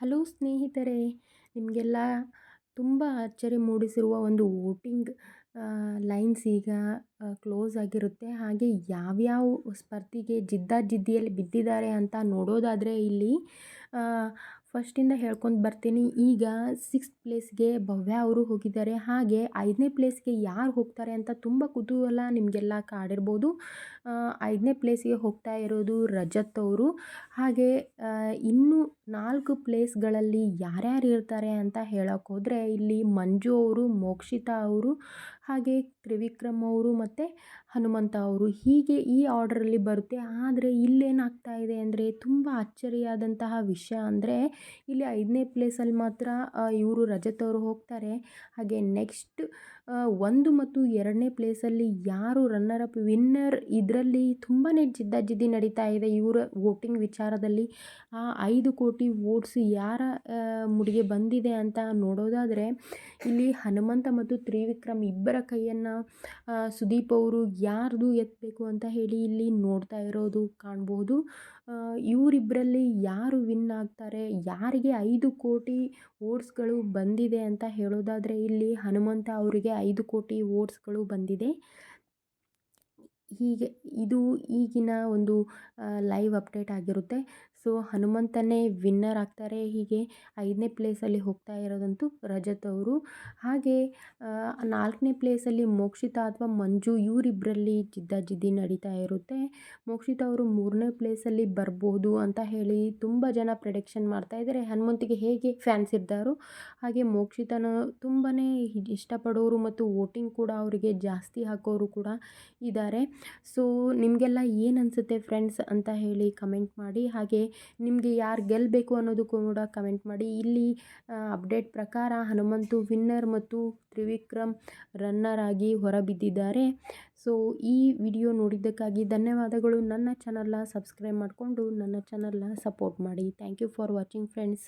Hello ಸ್ನೇಹಿತರೆ, ನಿಮಗೆಲ್ಲ ತುಂಬ ಅಚ್ಚರಿ ಮೂಡಿಸಿರುವ ಒಂದು ವೋಟಿಂಗ್ ಲೈನ್ಸ್ ಈಗ ಕ್ಲೋಸ್ ಆಗಿರುತ್ತೆ. ಹಾಗೆ ಯಾವ್ಯಾವ ಸ್ಪರ್ಧಿಗೆ ಜಿದ್ದಾಜಿದ್ದಿಯಲ್ಲಿ ಬಿದ್ದಿದ್ದಾರೆ ಅಂತ ನೋಡೋದಾದರೆ ಇಲ್ಲಿ ಫಸ್ಟಿಂದ ಹೇಳ್ಕೊಂಡು ಬರ್ತೀನಿ. ಈಗ ಸಿಕ್ಸ್ತ್ ಪ್ಲೇಸ್ಗೆ ಭವ್ಯ ಅವರು ಹೋಗಿದ್ದಾರೆ. ಹಾಗೆ ಐದನೇ ಪ್ಲೇಸ್ಗೆ ಯಾರು ಹೋಗ್ತಾರೆ ಅಂತ ತುಂಬ ಕುತೂಹಲ ನಿಮಗೆಲ್ಲ ಕಾಡಿರ್ಬೋದು. ಐದನೇ ಪ್ಲೇಸ್ಗೆ ಹೋಗ್ತಾ ಇರೋದು ರಜತ್ ಅವರು. ಹಾಗೆ ಇನ್ನೂ ನಾಲ್ಕು ಪ್ಲೇಸ್ಗಳಲ್ಲಿ ಯಾರ್ಯಾರು ಇರ್ತಾರೆ ಅಂತ ಹೇಳೋಕ್ಕೋದ್ರೆ ಇಲ್ಲಿ ಮಂಜು ಅವರು, ಮೋಕ್ಷಿತಾ ಅವರು, ಹಾಗೆ ತ್ರಿವಿಕ್ರಮ್ ಅವರು ಮತ್ತು ಹನುಮಂತ ಅವರು. ಹೀಗೆ ಈ ಆರ್ಡ್ರಲ್ಲಿ ಬರುತ್ತೆ. ಆದರೆ ಇಲ್ಲೇನಾಗ್ತಾ ಇದೆ ಅಂದರೆ ತುಂಬ ಅಚ್ಚರಿಯಾದಂತಹ ವಿಷಯ ಅಂದರೆ ಇಲ್ಲಿ ಐದನೇ ಪ್ಲೇಸಲ್ಲಿ ಮಾತ್ರ ಇವರು ರಜತವರು ಹೋಗ್ತಾರೆ. ಹಾಗೆ ನೆಕ್ಸ್ಟ್ ಒಂದು ಮತ್ತು ಎರಡನೇ ಪ್ಲೇಸಲ್ಲಿ ಯಾರು ರನ್ನರ್ ಅಪ್ ವಿನ್ನರ್ ಇದರಲ್ಲಿ ತುಂಬಾ ಜಿದ್ದಾಜಿದ್ದಿ ನಡೀತಾ ಇದೆ ಇವರ ವೋಟಿಂಗ್ ವಿಚಾರದಲ್ಲಿ. ಆ ಐದು ಕೋಟಿ ವೋಟ್ಸ್ ಯಾರ ಮುಡಿಗೆ ಬಂದಿದೆ ಅಂತ ನೋಡೋದಾದರೆ, ಇಲ್ಲಿ ಹನುಮಂತ ಮತ್ತು ತ್ರಿವಿಕ್ರಮ್ ಇಬ್ಬರ ಕೈಯನ್ನು ಸುದೀಪ್ ಅವರು ಯಾರ್ದು ಎತ್ತಬೇಕು ಅಂತ ಹೇಳಿ ಇಲ್ಲಿ ನೋಡ್ತಾ ಇರೋದು ಕಾಣ್ಬೋದು ಇವರಿಬ್ಬರಲ್ಲಿ ಯಾರು ವಿನ್ ಆಗ್ತಾರೆ, ಯಾರಿಗೆ ಐದು ಕೋಟಿ ವೋಟ್ಸ್ಗಳು ಬಂದಿದೆ ಅಂತ ಹೇಳೋದಾದರೆ ಇಲ್ಲಿ ಹನುಮಂತ ಅವರಿಗೆ ಐದು ಕೋಟಿ ವೋಟ್ಸ್ಗಳು ಬಂದಿದೆ. ಹೀಗೆ ಇದು ಈಗಿನ ಒಂದು ಲೈವ್ ಅಪ್ಡೇಟ್ ಆಗಿರುತ್ತೆ. ಸೊ ಹನುಮಂತನೇ ವಿನ್ನರ್ ಆಗ್ತಾರೆ. ಹೀಗೆ ಐದನೇ ಪ್ಲೇಸಲ್ಲಿ ಹೋಗ್ತಾ ಇರೋದಂತೂ ರಜತ್ ಅವರು. ಹಾಗೆ ನಾಲ್ಕನೇ ಪ್ಲೇಸಲ್ಲಿ ಮೋಕ್ಷಿತಾ ಅಥವಾ ಮಂಜು ಇವರಿಬ್ಬರಲ್ಲಿ ಜಿದ್ದಾಜಿದ್ದಿ ನಡೀತಾ ಇರುತ್ತೆ. ಮೋಕ್ಷಿತಾ ಅವರು ಮೂರನೇ ಪ್ಲೇಸಲ್ಲಿ ಬರ್ಬೋದು ಅಂತ ಹೇಳಿ ತುಂಬ ಜನ ಪ್ರೆಡಿಕ್ಷನ್ ಮಾಡ್ತಾ ಇದ್ದಾರೆ ಹನುಮಂತಿಗೆ ಹೇಗೆ ಫ್ಯಾನ್ಸ್ ಇದ್ದಾರೋ ಹಾಗೆ ಮೋಕ್ಷಿತನ ತುಂಬಾ ಇಷ್ಟಪಡೋರು ಮತ್ತು ವೋಟಿಂಗ್ ಕೂಡ ಅವರಿಗೆ ಜಾಸ್ತಿ ಹಾಕೋರು ಕೂಡ ಇದ್ದಾರೆ ಸೊ ನಿಮಗೆಲ್ಲ ಏನು ಅನಿಸುತ್ತೆ ಫ್ರೆಂಡ್ಸ್ ಅಂತ ಹೇಳಿ ಕಮೆಂಟ್ ಮಾಡಿ. ಹಾಗೆ ನಿಮಗೆ ಯಾರು ಗೆಲ್ಲಬೇಕು ಅನ್ನೋದು ಕೂಡ ಕಮೆಂಟ್ ಮಾಡಿ. ಇಲ್ಲಿ ಅಪ್ಡೇಟ್ ಪ್ರಕಾರ ಹನುಮಂತು ವಿನ್ನರ್ ಮತ್ತು ತ್ರಿವಿಕ್ರಮ್ ರನ್ನರ್ ಆಗಿ ಹೊರಬಿದ್ದಿದ್ದಾರೆ. ಸೊ ಈ ವಿಡಿಯೋ ನೋಡಿದ್ದಕ್ಕಾಗಿ ಧನ್ಯವಾದಗಳು. ನನ್ನ ಚಾನಲ್ನ ಸಬ್ಸ್ಕ್ರೈಬ್ ಮಾಡಿಕೊಂಡು ನನ್ನ ಚಾನಲ್ನ ಸಪೋರ್ಟ್ ಮಾಡಿ. Thank you for watching friends